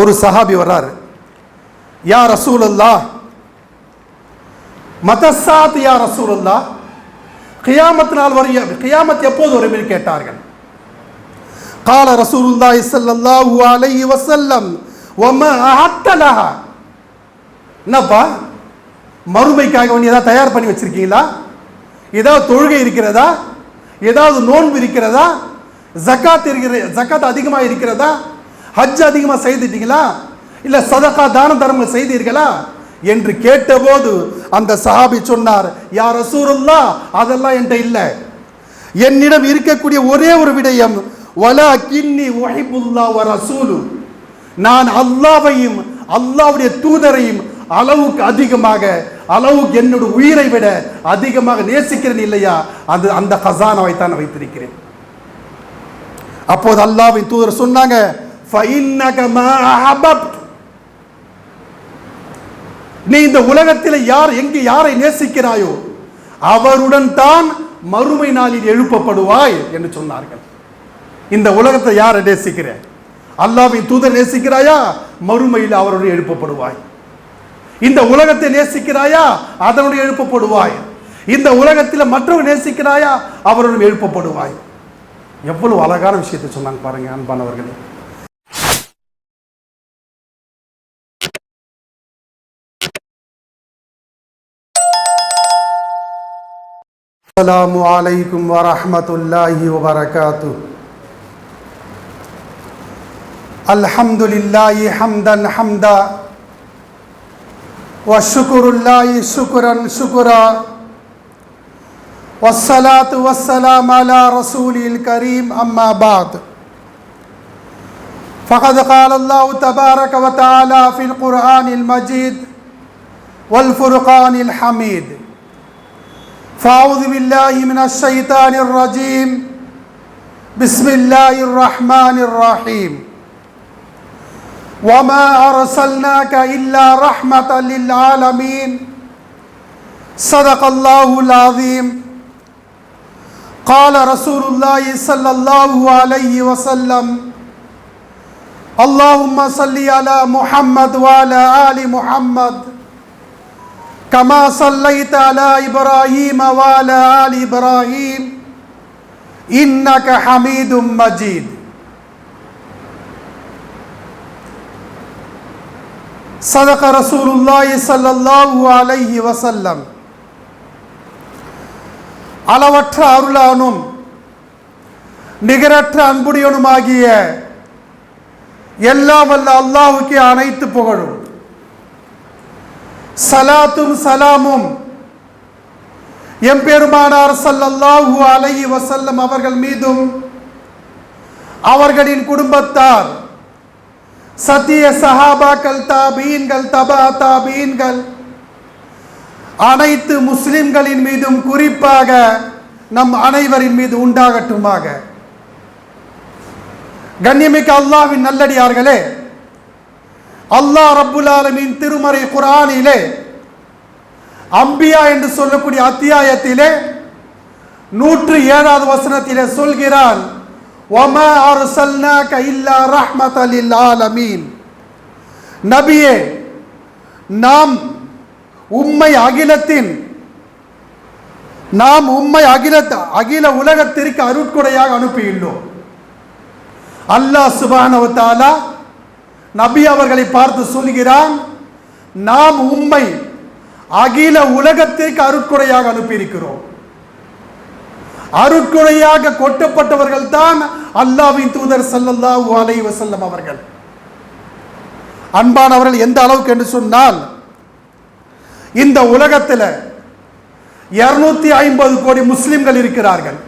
ஒரு சஹாபி வர்றாரு. யா ரசூல் ரசூலல்லா மதசாத் யா ரசூலல்லா கியாமத் நாள் வரைய கியாமத் எப்போது வரும் என்று கேட்டார்கள். கால ரசூலுல்லா இசல்லாஹு அலைஹி வசல்லம் ஒம அஹத்தலஹா என்னப்பா மறுமைக்காக வேண்டிய ஏதாவது தயார் பண்ணி வச்சிருக்கீங்களா? ஏதாவது தொழுகை இருக்கிறதா? ஏதாவது நோன்பு இருக்கிறதா? ஜக்காத் இருக்கிற ஜக்காத் அதிகமாக இருக்கிறதா? ஹஜ் அதிகமாக செய்துட்டீங்களா? இல்லை சதகா தான தர்மம் செய்தீர்களா? என்று கேட்டபோது அந்த சஹாபி சொன்னார் யார் ரசூலுல்லா அதெல்லாம் என்கிட்ட இல்லை. என்னிடம் இருக்கக்கூடிய ஒரே ஒரு விடயம் வலா கின்னி ஒஹிபுல்லா வ ரசூலு. நான் அல்லாவையும் அல்லாவுடைய தூதரையும் அளவுக்கு அதிகமாக அளவுக்கு என்னோட உயிரை விட அதிகமாக நேசிக்கிறேன் இல்லையா? அது அந்த கசானாவை தான் வைத்திருக்கிறேன். அப்போது அல்லாவின் தூதர் சொன்னாங்க நீ இந்த உலகத்தில் யார் எங்கு யாரை நேசிக்கிறாயோ அவருடன் தான் மறுமை நாளில் எழுப்பப்படுவாய் என்று சொன்னார்கள். இந்த உலகத்தை யாரை நேசிக்கிற? அல்லாவின் தூதர் நேசிக்கிறாயா? மறுமையில் அவருடைய எழுப்பப்படுவாய். இந்த உலகத்தை நேசிக்கிறாயா? அதனுடைய எழுப்பப்படுவாய். இந்த உலகத்தில் மற்றவர் நேசிக்கிறாயா? அவருடன் எழுப்பப்படுவாய். எவ்வளவு அழகான விஷயத்தை சொன்னாங்க பாருங்க அன்பானவர்களே. السلام عليكم ورحمة الله وبركاته. الحمد لله حمدا حمدا وشكر الله شكرا شكرا والصلاة والسلام على رسوله الكريم أما بعد. فقد قال الله تبارك وتعالى في القرآن المجيد والفرقان الحميد. فأعوذ بالله من الشيطان الرجيم بسم الله الرحمن الرحيم وما أرسلناك إلا رحمة للعالمين صدق الله العظيم قال رسول الله صلى الله عليه وسلم اللهم صل على محمد وعلى آل محمد كما صليت على ابراهيم وعلى ال ابراهيم انك حميد مجيد صدق رسول الله صلى الله عليه وسلم அளவற்ற அருளானும் நிகரற்ற அன்புடையனுமாகிய எல்லாம் வல்ல அல்லாஹுக்கே அனைத்து புகழும் சலாத்தும் சலாமும். எம்பெருமானார் சல்லல்லாஹு அலைஹி வசல்லம் அவர்கள் மீதும் அவர்களின் குடும்பத்தார் சத்திய சஹாபாக்கள் தாபீன்கள் தபா தாபீன்கள் அனைத்து முஸ்லிம்களின் மீதும் குறிப்பாக நம் அனைவரின் மீது உண்டாகட்டுமாக. கண்ணியமிக்க அல்லாஹ்வின் நல்லடியார்களே அல்லாஹ் ரப்புல் ஆலமின் திருமறை குரானிலே அம்பியா என்று சொல்லக்கூடிய அத்தியாயத்திலே நூற்று ஏழாவது வசனத்திலே சொல்கிறான் ஒமா அர்சல்னாக இல்லா ரஹ்மத்தலில் ஆலமீன். நபியே நாம் உம்மை அகிலத்தின் நாம் உம்மை அகில அகில உலகத்திற்கு அருட்கொடையாக அனுப்பியுள்ளோம். அல்லாஹ் சுபானவத்தாலா நபி அவர்களை பார்த்து சொல்கிறான் நாம் உண்மை அகில உலகத்திற்கு அருட்கொடையாக அனுப்பியிருக்கிறோம். அருட்கொடையாக கொட்டப்பட்டவர்கள் தான் அல்லாவின் தூதர் ஸல்லல்லாஹு அலைஹி வஸல்லம் அவர்கள். அன்பானவர்கள் எந்த அளவுக்கு என்று சொன்னால் இந்த உலகத்தில் இருநூத்தி ஐம்பது கோடி முஸ்லிம்கள் இருக்கிறார்கள்.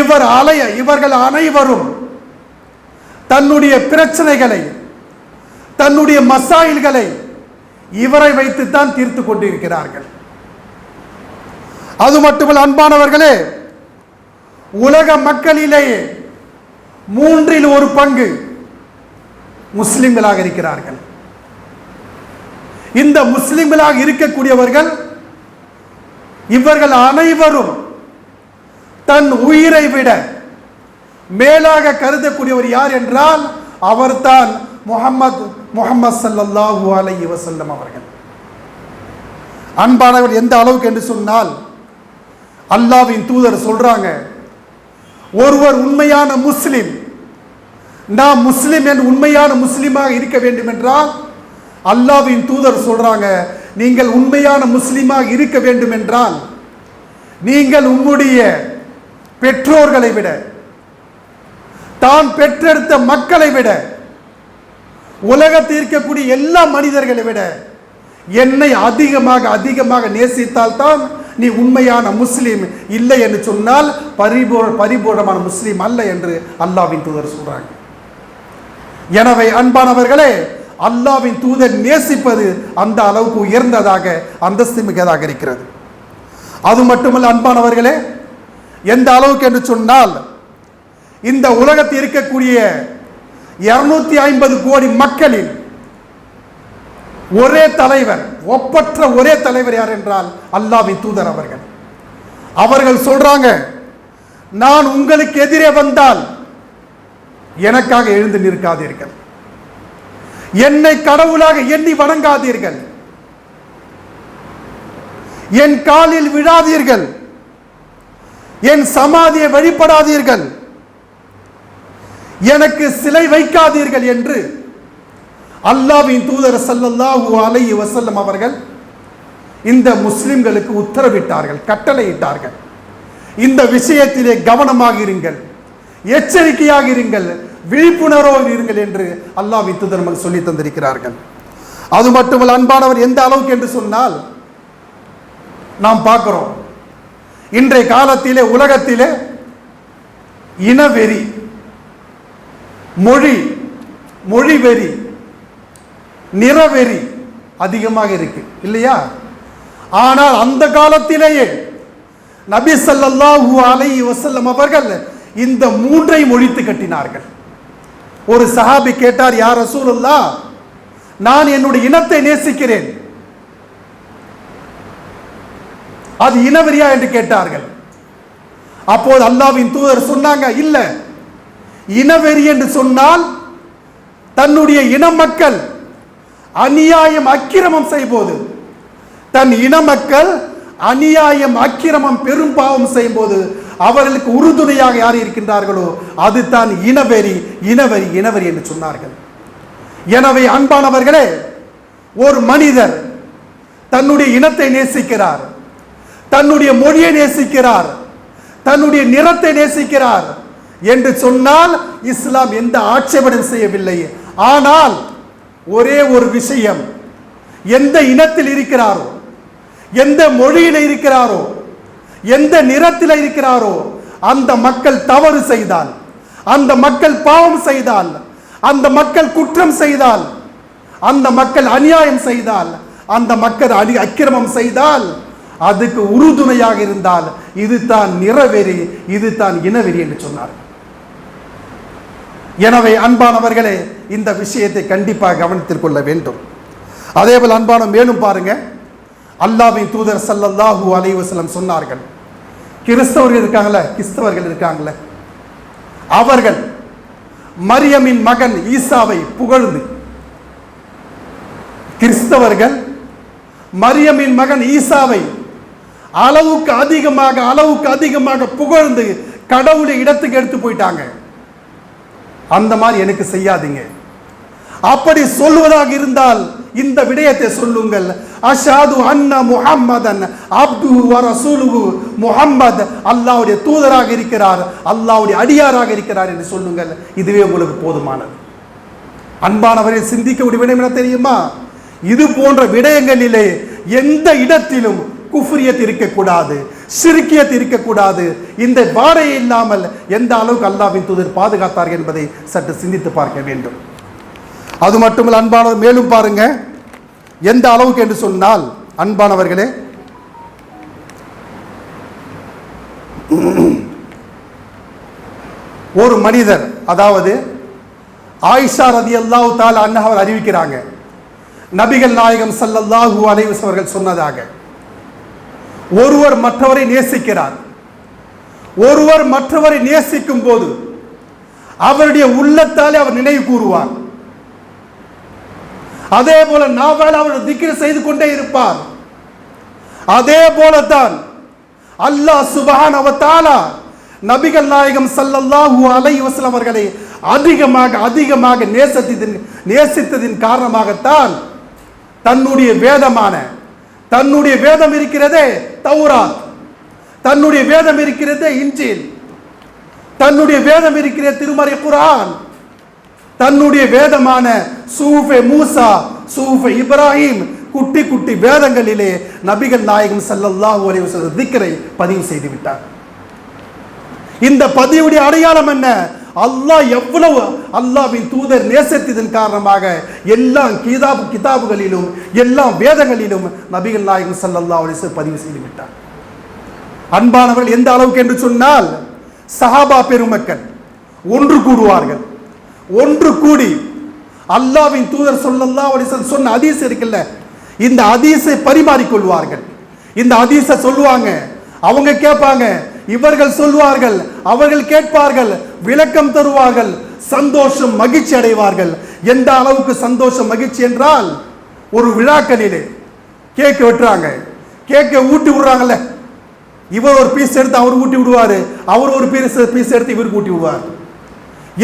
இவர் அலைய இவர்கள் அனைவரும் தன்னுடைய பிரச்சனைகளை தன்னுடைய மசாயில்களை இவரை வைத்துத்தான் தீர்த்து கொண்டிருக்கிறார்கள். அது மட்டுமல்ல அன்பானவர்களே உலக மக்களிலேயே மூன்றில் ஒரு பங்கு முஸ்லிம்களாக இருக்கிறார்கள். இந்த முஸ்லிம்களாக இருக்கக்கூடியவர்கள் இவர்கள் அனைவரும் தன் உயிரை விட மேலாக கருதக்கூடியவர் யார் என்றால் அவர்தான் முகமது முகமது ஸல்லல்லாஹு அலை வசல்லம் அவர்கள். அன்பானவர் எந்த அளவுக்கு என்று சொன்னால் அல்லாவின் தூதர் சொல்றாங்க ஒருவர் உண்மையான முஸ்லிம் நான் முஸ்லிம் என் உண்மையான முஸ்லிமாக இருக்க வேண்டும் என்றால் அல்லாவின் தூதர் சொல்றாங்க நீங்கள் உண்மையான முஸ்லிமாக இருக்க வேண்டும் என்றால் நீங்கள் உம்முடைய பெற்றோர்களை விட தான் பெற்றெடுத்த மக்களை விட உலகத்தில் இருக்கக்கூடிய எல்லா மனிதர்களை விட என்னை அதிகமாக அதிகமாக நேசித்தால் தான் நீ உண்மையான முஸ்லீம் இல்லை என்று சொன்னால் பரிபூர் பரிபூர்ணமான முஸ்லீம் அல்ல என்று அல்லாவின் தூதர் சொல்றாங்க. எனவே அன்பானவர்களே அல்லாவின் தூதர் நேசிப்பது அந்த அளவுக்கு உயர்ந்ததாக அந்தஸ்து மிக்கதாக இருக்கிறது. அது மட்டுமல்ல அன்பானவர்களே எந்த அளவுக்கு என்று சொன்னால் இந்த உலகத்தில் இருக்கக்கூடிய இருநூத்தி ஐம்பது கோடி மக்களில் ஒரே தலைவர் ஒப்பற்ற ஒரே தலைவர் யார் என்றால் அல்லாவின் தூதர் அவர்கள். அவர்கள் சொல்றாங்க நான் உங்களுக்கு எதிரே வந்தால் எனக்காக எழுந்து நிற்காதீர்கள். என்னை கடவுளாக எண்ணி வணங்காதீர்கள். என் காலில் விழாதீர்கள். என் சமாதியை வழிபடாதீர்கள். எனக்கு சிலை வைக்காதீர்கள் என்று அல்லாவின் தூதர் சல்லல்லாஹு அலை வசல்லம் அவர்கள் இந்த முஸ்லிம்களுக்கு உத்தரவிட்டார்கள் கட்டளையிட்டார்கள். இந்த விஷயத்திலே கவனமாக இருங்கள் எச்சரிக்கையாக இருங்கள் விழிப்புணர்வோடு இருங்கள் என்று அல்லாஹ் வித்து நமக்கு சொல்லி தந்திருக்கிறார்கள். அது மட்டுமல்ல அன்பானவர் எந்த அளவுக்கு என்று சொன்னால் நாம் பார்க்கிறோம் இன்றைய காலத்திலே உலகத்திலே இனவெறி மொழி மொழி வெறி நிறவெறி அதிகமாக இருக்கு இல்லையா? ஆனால் அந்த காலத்திலேயே நபி சல்லாஹூ அலை வசல்லம் அவர்கள் இந்த மூன்றை ஒழித்து கட்டினார்கள். ஒரு சஹாபி கேட்டார் யார் ரசூலுல்லா நான் என்னுடைய இனத்தை நேசிக்கிறேன். அது இனவெறியா? என்று கேட்டார்கள். அப்போது அல்லாவின் தூதர் சொன்னாங்க இல்லை இனவெறி என்று சொன்னால் தன்னுடைய இன மக்கள் அநியாயம் அக்கிரமம் செய்யும்போது தன் இன மக்கள் அநியாயம் அக்கிரமம் பெரும் பாவம் செய்யும்போது அவர்களுக்கு உறுதுணையாக யார் இருக்கின்றார்களோ அது தான் இனவெறி இனவெறி இனவெறி என்று சொன்னார்கள். எனவே அன்பானவர்களே ஒரு மனிதர் தன்னுடைய இனத்தை நேசிக்கிறார் தன்னுடைய மொழியை நேசிக்கிறார் தன்னுடைய நிறத்தை நேசிக்கிறார் என்று சொன்னால் இஸ்லாம் எந்த ஆட்சேபனம் செய்யவில்லை. ஆனால் ஒரே ஒரு விஷயம் எந்த இனத்தில் இருக்கிறாரோ எந்த மொழியில் இருக்கிறாரோ எந்த நிறத்தில் இருக்கிறாரோ அந்த மக்கள் தவறு செய்தால் அந்த மக்கள் பாவம் செய்தால் அந்த மக்கள் குற்றம் செய்தால் அந்த மக்கள் அநியாயம் செய்தால் அந்த மக்கள் அணி அக்கிரமம் செய்தால் அதுக்கு உறுதுணையாக இருந்தால் இது தான் நிறவெறி இது தான் இனவெறி என்று சொன்னார் எனவே அன்பானவர்களே இந்த விஷயத்தை கண்டிப்பாக கவனத்தில் கொள்ள வேண்டும். அதேபோல் அன்பான மேலும் பாருங்க. அல்லாவின் தூதர் ஸல்லல்லாஹு அலைவசலம் சொன்னார்கள். கிறிஸ்தவர்கள் இருக்காங்களே கிறிஸ்தவர்கள் இருக்காங்களே. அவர்கள் மரியமின் மகன் ஈசாவை புகழ்ந்து கிறிஸ்தவர்கள் மரியமின் மகன் ஈசாவை அளவுக்கு அதிகமாக அளவுக்கு அதிகமாக புகழ்ந்து கடவுளை இடத்துக்கு எடுத்து போயிட்டாங்க. அந்த மாதிரி எனக்கு செய்யாதீங்க. அப்படி சொல்வதாக இருந்தால் இந்த விடயத்தை சொல்லுங்கள். அஷாது அன்ன முஹம்மதன் அப்து வரசூலுகு முஹம்மத் அல்லாவுடைய தூதராக இருக்கிறார் அல்லாஹ்வுடைய அடியாராக இருக்கிறார் என்று சொல்லுங்கள். இதுவே உங்களுக்கு போதுமானது. அன்பானவரை சிந்திக்க விடயம் என்ன தெரியுமா? இது போன்ற விடயங்களிலே எந்த இடத்திலும் குஃப்ரியத் இருக்கக்கூடாது சிறுக்கியத் இருக்கக்கூடாது. இந்த வாடை இல்லாமல் எந்த அளவுக்கு அல்லாவின் தூதர் பாதுகாத்தார் என்பதை சற்று சிந்தித்து பார்க்க வேண்டும். அது மட்டுமல்ல அன்பானவர் மேலும் பாருங்க. எந்த அளவுக்கு என்று சொன்னால் அன்பானவர்களே ஒரு மனிதர் அதாவது ஆயிஷா ரதி அல்லாஹு தால் அன்னவர் அறிவிக்கிறாங்க. நபிகள் நாயகம் ஸல்லல்லாஹு அலைவஸ் அவர்கள் சொன்னதாக. ஒருவர் மற்றவரை நேசிக்கிறார். ஒருவர் மற்றவரை நேசிக்கும் போது அவருடைய உள்ளத்தாலே அவர் நினைவு கூறுவார். அதே போல நாவல் அவர் திக்கிர செய்து கொண்டே இருப்பார். அதே போலத்தான் அல்லாஹ் சுபஹான் அவத்தாலா நபிகள் நாயகம் சல்லல்லாஹு அலைஹி வஸல்லம் அவர்களை அதிகமாக அதிகமாக நேசித்ததின் நேசித்ததின் காரணமாகத்தான் தன்னுடைய வேதமான தன்னுடைய வேதம் இருக்கிறதே தௌராத். தன்னுடைய வேதம் இருக்கிறதே இஞ்சில். தன்னுடைய வேதம் இருக்கிற திருமறை குரான் தன்னுடைய வேதமான சூஃபே மூசா சூஃபே இப்ராஹிம் குட்டி குட்டி வேதங்களிலே நபிகள் நாயகம் ஸல்லல்லாஹு அலைஹி வஸல்லம் திக்கரை பதிவு செய்து விட்டார் இந்த பதிவுடைய அடையாளம் என்ன? அல்லாஹ் எவ்வளவு அல்லாவின் தூதர் நேசத்தின் காரணமாக எல்லா கிதாப் கிதாபுகளிலும் எல்லா வேதங்களிலும் நபிகள் நாயகம் சல்லல்லா அலிசு பதிவு செய்து விட்டார். அன்பானவர்கள் எந்த அளவுக்கு என்று சொன்னால் சஹாபா பெருமக்கள் ஒன்று கூடுவார்கள் ஒன்று கூடி அல்லாவின் தூதர் சொல்லல்லா அலிசன் சொன்ன அதீஸ் இருக்குல்ல இந்த ஹதீஸை பரிமாறிக்கொள்வார்கள். இந்த ஹதீஸை சொல்லுவாங்க அவங்க கேட்பாங்க இவர்கள் சொல்வார்கள் அவர்கள் கேட்பார்கள் விளக்கம் தருவார்கள் சந்தோஷம் மகிழ்ச்சி அடைவார்கள். எந்த அளவுக்கு சந்தோஷம் மகிழ்ச்சி என்றால் ஒரு விழாக்களிலே கேக்கு வெட்டுறாங்க. கேக்கை ஊட்டி விடுறாங்கல்ல. இவர் ஒரு பீஸ் எடுத்து அவர் ஊட்டி விடுவாரு. அவர் ஒரு பீஸ் பீஸ் எடுத்து இவருக்கு ஊட்டி விடுவார்.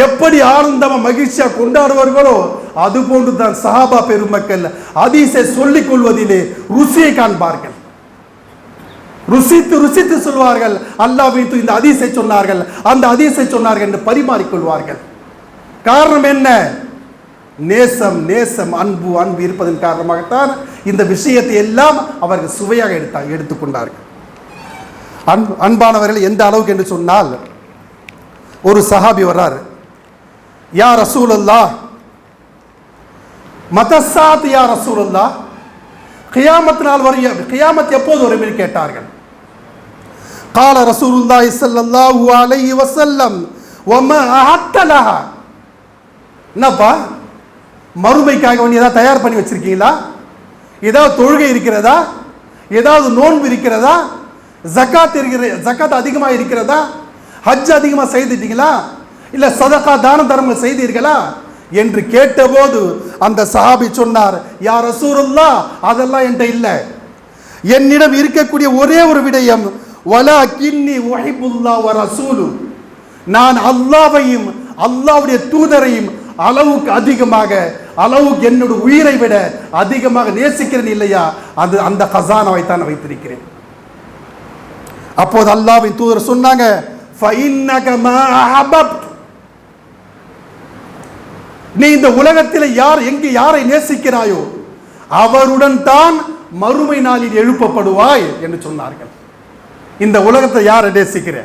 எப்படி ஆனந்தமா மகிழ்ச்சியா கொண்டாடுவார்களோ அது போன்று தான் சஹாபா பெருமக்கள் அதிசை சொல்லிக் கொள்வதிலே ருசியை காண்பார்கள். ருசித்து ருசித்து சொல்வார்கள். அல்லாஹ் வைத்து இந்த அதிசை சொன்னார்கள். அந்த அதிசை சொன்னார்கள் என்று பரிமாறிக்கொள்வார்கள். காரணம் என்ன? நேசம் நேசம் அன்பு அன்பு இருப்பதன் காரணமாகத்தான் இந்த விஷயத்தை எல்லாம் அவர்கள் சுவையாக எடுத்தார் எடுத்துக்கொண்டார்கள். அன்பு அன்பானவர்கள் எந்த அளவுக்கு என்று சொன்னால் ஒரு சஹாபி வர்றார். யா ரசூலல்லா மதசாத் யா ரசூலல்லா கியாமத் நாள் வரைய கியாமத் எப்போது வரும்? என்று கேட்டார்கள். قال رسول الله صلى الله عليه وسلم وما أعدت لها என்னப்பா மறுமைக்காக வேண்டி ஏதாவது தயார் பண்ணி வச்சிருக்கீங்களா ஏதாவது தொழுகை இருக்கிறதா ஏதாவது நோன்பு இருக்கிறதா ஜக்காத் இருக்கிற ஜக்காத் அதிகமாக இருக்கிறதா ஹஜ் அதிகமாக செய்துட்டீங்களா இல்லை சதகா தான தர்மம் செய்தீர்களா என்று கேட்டபோது அந்த சஹாபி சொன்னார் யார் ரசூலுல்லா அதெல்லாம் என்கிட்ட இல்லை என்னிடம் இருக்கக்கூடிய ஒரே ஒரு விடயம் வலா கின்னி ஒஹிபுல்லா ரசூலு நான் அல்லாவையும் அல்லாவுடைய தூதரையும் அளவுக்கு அதிகமாக அளவுக்கு என்னோட உயிரை விட அதிகமாக நேசிக்கிறேன் இல்லையா? அது அந்த ஹசானாவை தான் வைத்திருக்கிறேன். அப்போது அல்லாவின் தூதர் சொன்னாங்க நீ இந்த உலகத்தில் யார் எங்கே யாரை நேசிக்கிறாயோ அவருடன் தான் மறுமை நாளில் எழுப்பப்படுவாய் என்று சொன்னார்கள். இந்த உலகத்தை யாரை நேசிக்கிற?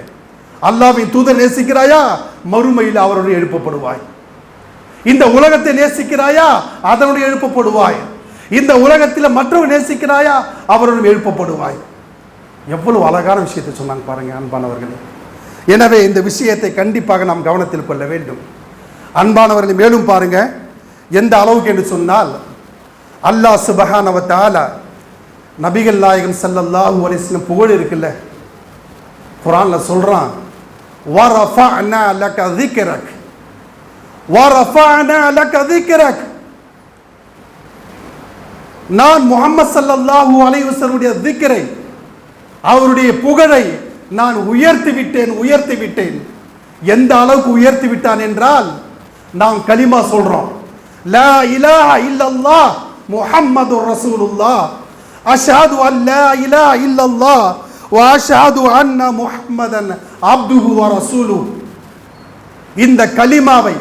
அல்லாவின் தூதர் நேசிக்கிறாயா? மறுமையில் அவருடைய எழுப்பப்படுவாய். இந்த உலகத்தை நேசிக்கிறாயா? அதனுடைய எழுப்பப்படுவாய். இந்த உலகத்தில் மற்றவர் நேசிக்கிறாயா? அவருடன் எழுப்பப்படுவாய். எவ்வளவு அழகான விஷயத்தை சொன்னாங்க பாருங்க அன்பானவர்களே. எனவே இந்த விஷயத்தை கண்டிப்பாக நாம் கவனத்தில் கொள்ள வேண்டும். அன்பானவர்களை மேலும் பாருங்க. எந்த அளவுக்கு என்று சொன்னால் அல்லாஹ் சுபஹானவ நபிகள் நாயகம் ஸல்லல்லாஹு அலிஸ்லம் புகழ் இருக்குல்ல? குர்ஆன்ல சொல்றான் வரஃபஅனா லக ذிக்ரக் வரஃபஅனா லக ذிக்ரக் நான் முஹம்மது ஸல்லல்லாஹு அலைஹி வஸல்லுடைய அவருடைய புகழை நான் உயர்த்தி விட்டேன் உயர்த்தி விட்டேன் எந்த அளவுக்கு உயர்த்தி விட்டான் என்றால் நாம் கலிமா சொல்றோம் லா இலாஹ இல்லல்லாஹ் முஹம்மது ரசூலுல்லாஹ். அஷ்ஹது அன் லா இலாஹ இல்லல்லாஹ். வாஷாது அன்ன முஹம்மதன் அப்துஹு வ இந்த கலிமாவை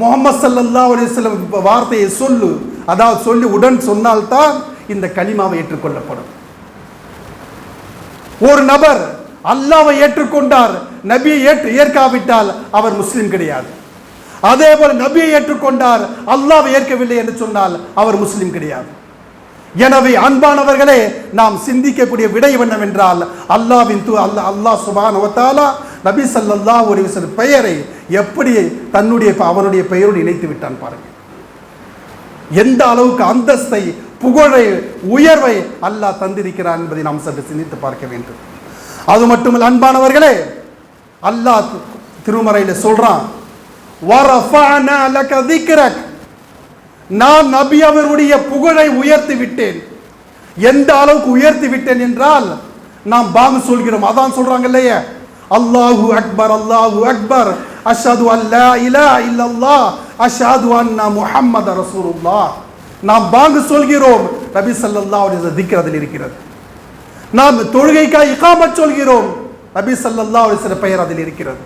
முகமது சல்லா அலைஹி வார்த்தையை சொல்லு. அதாவது சொல்லி உடன் சொன்னால்தான் இந்த கலிமாவை ஏற்றுக்கொள்ளப்படும். ஒரு நபர் அல்லாவை ஏற்றுக்கொண்டார் நபியை ஏற்று ஏற்காவிட்டால் அவர் முஸ்லீம் கிடையாது. அதே போல நபியை ஏற்றுக்கொண்டார் அல்லாவை ஏற்கவில்லை என்று சொன்னால் அவர் முஸ்லீம் கிடையாது. எனவே அன்பானவர்களே நாம் சிந்திக்கக்கூடிய விடை என்னவென்றால் அல்லாவின் தூ அல்லா அல்லா சுபானுவத்தாலா நபி சல்லல்லா ஒரு சில பெயரை எப்படி தன்னுடைய அவனுடைய பெயரோடு இணைத்து விட்டான் பாருங்க. எந்த அளவுக்கு அந்தஸ்தை புகழை உயர்வை அல்லாஹ் தந்திருக்கிறான் என்பதை நாம் சற்று சிந்தித்து பார்க்க வேண்டும். அது மட்டுமல்ல அன்பானவர்களே அல்லாஹ் திருமறையில் சொல்றான் நான் நபி அவருடைய புகழை உயர்த்தி விட்டேன் எந்த அளவுக்கு உயர்த்தி விட்டேன் என்றால் நாம் பாங்கு சொல்கிறோம். அதான் சொல்றாங்க இல்லையே அல்லாஹு அக்பர் அல்லாஹு அக்பர். அஷாது அல்லா இலாஹ இல்லல்லா அஷாது அண்ணா முஹம்மது ரசூலுல்லா நாம் பாங்கு சொல்கிறோம். நபி சல்லல்லா அவர் திக்கிறதில் அதில் இருக்கிறது. நாம் தொழுகைக்காய் இகாமத் சொல்கிறோம். நபி சல்லல்லா அவர் வஸல்லம் பெயர் அதில் இருக்கிறது.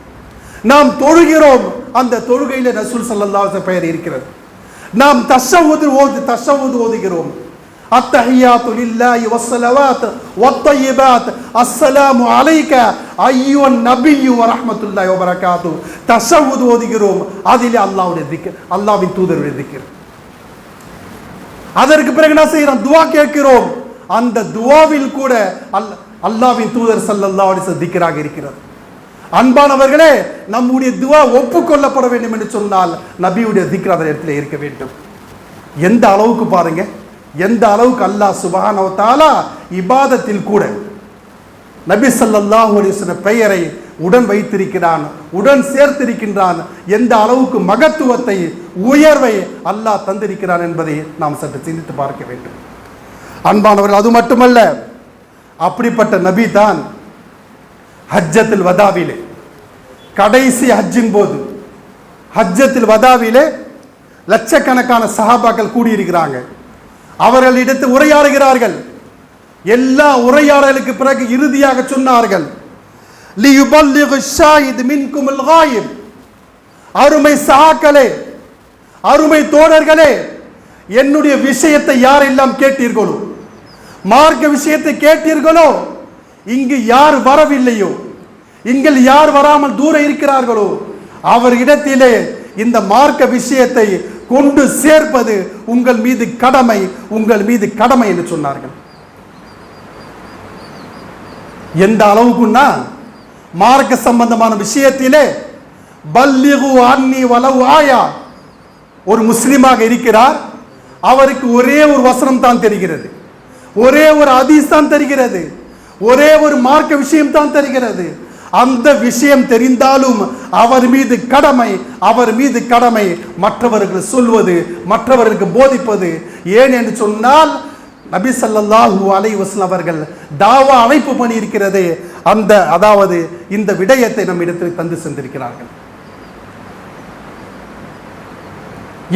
நாம் தொழுகிறோம். அந்த தொழுகையில் ரசூல் சல்லல்லா அலைஹி பெயர் இருக்கிறது. நாம் தசவுது ஓது தசவுது ஓதுகிறோம். அத்தஹியாத்து லில்லாஹி வஸ்ஸலவாத் வத்தய்யிபாத். அஸ்ஸலாமு அலைக அய்யுவன் நபியு வ ரஹ்மத்துல்லாஹி வ பரகாத்து. தஷவுது ஓதுகிறோம். அதிலே அல்லாஹ்வுடைய திக்ர் அல்லாஹ்வின் தூதருடைய திக்ர் அதற்கு பிறகு என்ன செய்கிறோம்? துவா கேட்கிறோம். அந்த துவாவில் கூட அல் அல்லாஹ்வின் தூதர் ஸல்லல்லாஹு அலைஹி வஸல்லம் திக்ராக இருக்கிறது அன்பானவர்களே நம்முடைய துவா ஒப்புக்கொள்ளப்பட வேண்டும் என்று சொன்னால் நபியுடைய திக்ர அந்த இடத்துல இருக்க வேண்டும். எந்த அளவுக்கு பாருங்க எந்த அளவுக்கு அல்லாஹ் சுபஹானஹு இபாதத்தில் கூட நபி ஸல்லல்லாஹு அலைஹி பெயரை உடன் வைத்திருக்கிறான் உடன் சேர்த்திருக்கின்றான் எந்த அளவுக்கு மகத்துவத்தை உயர்வை அல்லாஹ் தந்திருக்கிறான் என்பதை நாம் சற்று சிந்தித்து பார்க்க வேண்டும். அன்பானவர்கள் அது மட்டுமல்ல அப்படிப்பட்ட நபி தான் ஹஜ்ஜத்தில் வதாவிலே கடைசி ஹஜ்ஜின் போது ஹஜ்ஜத்தில் வதாவிலே லட்சக்கணக்கான சஹாபாக்கள் கூடியிருக்கிறாங்க. அவர்கள் இடத்து உரையாடுகிறார்கள். எல்லா உரையாடலுக்கு பிறகு இறுதியாக சொன்னார்கள் அருமை சஹாக்களே அருமை தோழர்களே என்னுடைய விஷயத்தை யாரெல்லாம் கேட்டீர்களோ மார்க்க விஷயத்தை கேட்டீர்களோ இங்கு யார் வரவில்லையோ இங்கில் யார் வராமல் தூர இருக்கிறார்களோ அவரிடத்திலே இந்த மார்க்க விஷயத்தை கொண்டு சேர்ப்பது உங்கள் மீது கடமை உங்கள் மீது கடமை என்று சொன்னார்கள். எந்த அளவுக்குன்னா மார்க்க சம்பந்தமான விஷயத்திலே பல்லிகு அன்னி வலவு ஆயா. ஒரு முஸ்லீமாக இருக்கிறார் அவருக்கு ஒரே ஒரு வசனம் தான் தெரிகிறது. ஒரே ஒரு அதீஸ் தான் தெரிகிறது. ஒரே ஒரு மார்க்க விஷயம் தான் தெரிகிறது. அந்த விஷயம் தெரிந்தாலும் அவர் மீது கடமை அவர் மீது கடமை. மற்றவர்கள் சொல்வது மற்றவர்களுக்கு போதிப்பது. ஏன் என்று சொன்னால் நபி ஸல்லல்லாஹு அலை வஸல்லம் அவர்கள் தாவா அழைப்பு பணி இருக்கிறது. அந்த அதாவது இந்த விடயத்தை நம் இடத்தில் தந்து சென்றிருக்கிறார்கள்.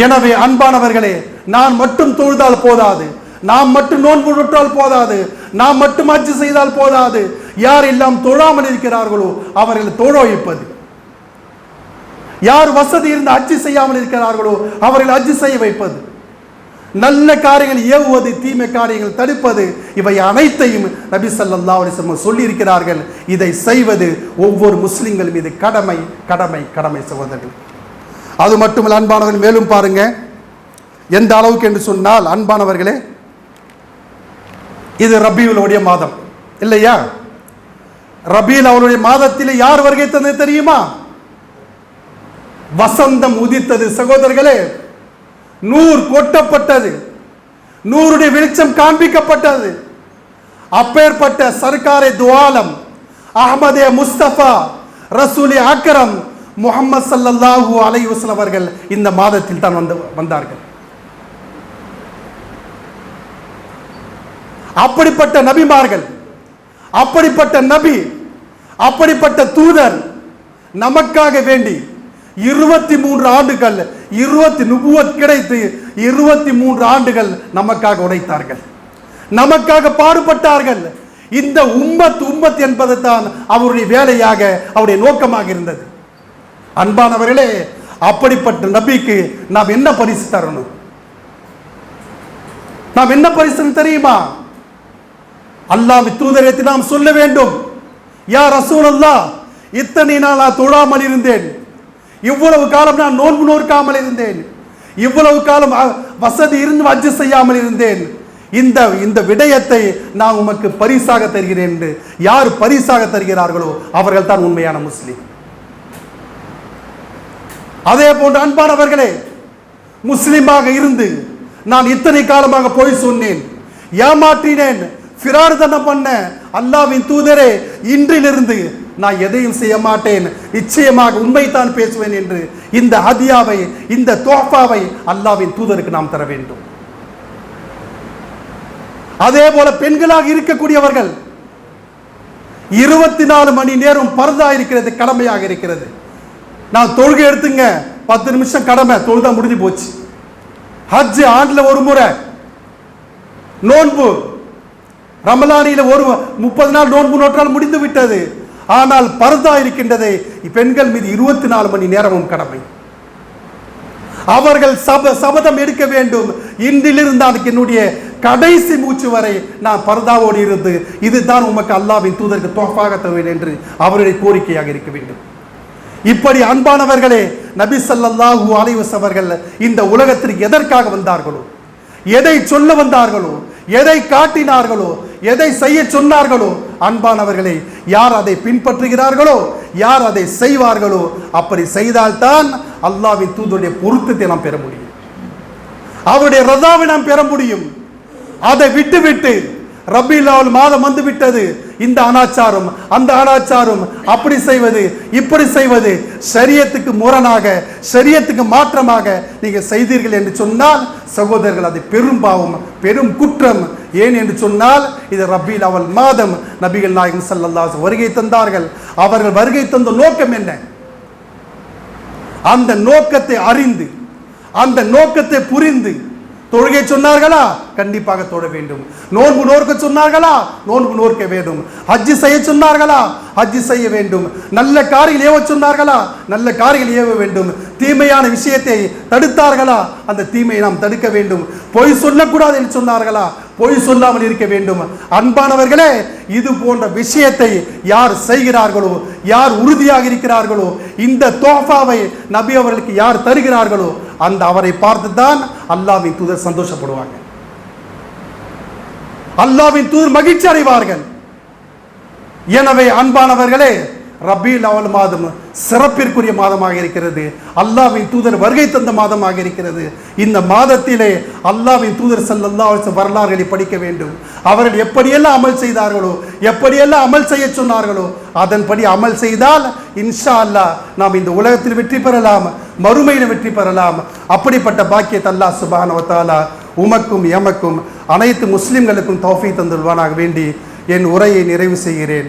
எனவே அன்பானவர்களே நான் மட்டும் தொழுதால் போதாது. நாம் மட்டும் நோன்பு விட்டால் போதாது. நாம் மட்டும் அச்சு செய்தால் போதாது. யாரெல்லாம் தொழாமல் இருக்கிறார்களோ அவர்களை தொழ வைப்பது யார் வசதி இருந்து அச்சு செய்யாமல் இருக்கிறார்களோ அவர்கள் அச்சு செய்ய வைப்பது. நல்ல காரியங்கள் ஏவுவது தீமை காரியங்கள் தடுப்பது இவை அனைத்தையும் நபி சல்லா அலைஹி சொல்லி இருக்கிறார்கள் இதை செய்வது ஒவ்வொரு முஸ்லிம்கள் மீது கடமை கடமை கடமை சகோதரர்கள். அது மட்டுமல்ல அன்பானவர்கள் மேலும் பாருங்க. எந்த அளவுக்கு என்று சொன்னால் அன்பானவர்களே இது ரபியுலுடைய மாதம். இல்லையா? ரபீல் அவருடைய மாதத்தில் யார் வருகை தந்தது தெரியுமா? வசந்தம் உதித்தது. சகோதரர்களே நூறு கொட்டப்பட்டது. நூறுடைய வெளிச்சம் காண்பிக்கப்பட்டது. அப்பேற்பட்ட சர்க்காரை துவாலம் அஹ்மதே முஸ்தபா ரசூலி அக்கரம் முகமது ஸல்லல்லாஹு அலை அவர்கள் இந்த மாதத்தில் தான் வந்து வந்தார்கள். அப்படிப்பட்ட நபிமார்கள் அப்படிப்பட்ட நபி அப்படிப்பட்ட தூதர் நமக்காக வேண்டி இருபத்தி மூன்று ஆண்டுகள் இருபத்தி நுபுவத் கிடைத்து இருபத்தி மூன்று ஆண்டுகள் நமக்காக உடைத்தார்கள். நமக்காக பாடுபட்டார்கள். இந்த உம்மத் உம்மத் என்பது தான் அவருடைய வேலையாக அவருடைய நோக்கமாக இருந்தது. அன்பானவர்களே அப்படிப்பட்ட நபிக்கு நாம் என்ன பரிசு தரணும்? நாம் என்ன பரிசு தெரியுமா? அல்லாஹ் தூதரத்தை நாம் சொல்ல வேண்டும். யா ரசூலல்லா இத்தனை நாள் நான் தொழாமல் இருந்தேன். இவ்வளவு காலம் நான் நோன்பு நோர்க்காமல் இருந்தேன். இவ்வளவு காலம் வசதி இருந்து அஜ்ஜு செய்யாமல் இருந்தேன். இந்த இந்த விடயத்தை நான் உமக்கு பரிசாக தருகிறேன் என்று யார் பரிசாக தருகிறார்களோ அவர்கள் தான் உண்மையான முஸ்லீம். அதே போன்று அன்பானவர்களே முஸ்லிமாக இருந்து நான் இத்தனை காலமாக போய் சொன்னேன். ஏமாற்றினேன். ஃபிரார்தனம் பண்ண அல்லாவின் தூதரே இன்றிலிருந்து நான் எதையும் செய்ய மாட்டேன் நிச்சயமாக உண்மைத்தான் பேசுவேன் என்று இந்த ஹதியாவை இந்த தோஃபாவை அல்லாவின் தூதருக்கு நாம் தர வேண்டும். அதே போல பெண்களாக இருக்கக்கூடியவர்கள் இருபத்தி நாலு மணி நேரம் பரதா இருக்கிறது கடமையாக இருக்கிறது. நான் தொழுகை எடுத்துங்க பத்து நிமிஷம் கடமை தொழுதா முடிஞ்சு போச்சு. ஹஜ் ஆண்டில் ஒரு முறை நோன்பு ரமலானியில் ஒரு முப்பது நாள் நோன்பு நோற்றால் முடிந்து விட்டது. ஆனால் பருதா இருக்கின்றது பெண்கள் மீது இருபத்தி நாலு மணி நேரமும் கடமை. அவர்கள் சப சபதம் எடுக்க வேண்டும். இன்றிலிருந்து அதுக்கு என்னுடைய கடைசி மூச்சு வரை நான் பர்தாவோடு இருந்து இதுதான் உமக்கு அல்லாவின் தூதருக்கு தோஃபாக தருவேன் என்று அவருடைய கோரிக்கையாக இருக்க வேண்டும். இப்படி அன்பானவர்களே நபி சல்லாஹூ அலைவஸ் அவர்கள் இந்த உலகத்திற்கு எதற்காக வந்தார்களோ? எதை சொல்ல வந்தார்களோ? எதை காட்டினார்களோ? எதை செய்ய சொன்னார்களோ அன்பானவர்களை யார் அதை பின்பற்றுகிறார்களோ யார் அதை செய்வார்களோ அப்படி செய்தால்தான் அல்லாஹ்வின் தூதருடைய பொருத்தத்தை நாம் பெற முடியும். அவருடைய ரதாவை நாம் பெற முடியும். அதை விட்டு விட்டு ரபிலாவல் மாதம் வந்து விட்டது. இந்த அனாச்சாரம் அந்த அனாச்சாரம் அப்படி செய்வது இப்படி செய்வது சரியத்துக்கு முரணாக சரியத்துக்கு மாற்றமாக நீங்கள் செய்தீர்கள் என்று சொன்னால் சகோதரர்கள் அது பெரும் பாவம் பெரும் குற்றம். ஏன் என்று சொன்னால் இது ரபில் அவல் மாதம். நபிகள் நாயகம் ஸல்லல்லாஹு வருகை தந்தார்கள். அவர்கள் வருகை தந்த நோக்கம் என்ன? அந்த நோக்கத்தை அறிந்து அந்த நோக்கத்தை புரிந்து தொழுகை சொன்னார்களா? கண்டிப்பாக தொழ வேண்டும். நோன்பு நோர்க்க சொன்னார்களா? நோன்பு நோர்க்க வேண்டும். ஹஜ்ஜி செய்ய சொன்னார்களா? ஹஜ்ஜி செய்ய வேண்டும். நல்ல காரியில் ஏவ சொன்னார்களா? நல்ல காரியில் ஏவ வேண்டும். தீமையான விஷயத்தை தடுத்தார்களா? அந்த தீமையை நாம் தடுக்க வேண்டும். பொய் சொல்லக்கூடாது என்று சொன்னார்களா? பொய் சொல்லாமல் இருக்க வேண்டும். அன்பானவர்களே இது போன்ற விஷயத்தை யார் செய்கிறார்களோ யார் உறுதியாக இருக்கிறார்களோ இந்த தோஃபாவை நபி அவர்களுக்கு யார் தருகிறார்களோ அந்த அவரை பார்த்து தான் அல்லாவின் தூதர் சந்தோஷப்படுவாங்க. அல்லாவின் தூதர் மகிழ்ச்சி அடைவார்கள். எனவே அன்பானவர்களே ரபீல் அவல் மாதம் சிறப்பிற்குரிய மாதமாக இருக்கிறது. அல்லாவின் தூதர் வருகை தந்த மாதமாக இருக்கிறது. இந்த மாதத்திலே அல்லாவின் தூதர் செல்லல்லா வரலாறுகளை படிக்க வேண்டும். அவர்கள் எப்படியெல்லாம் அமல் செய்தார்களோ எப்படியெல்லாம் அமல் செய்ய சொன்னார்களோ அதன்படி அமல் செய்தால் இன்ஷா அல்லாஹ் நாம் இந்த உலகத்தில் வெற்றி பெறலாம் மறுமையில் வெற்றி பெறலாம். அப்படிப்பட்ட பாக்கியத்தை அல்லா சுபானவத்தாலா உமக்கும் எமக்கும் அனைத்து முஸ்லிம்களுக்கும் தௌஃபீக் தந்துள்வானாக வேண்டி என் உரையை நிறைவு செய்கிறேன்.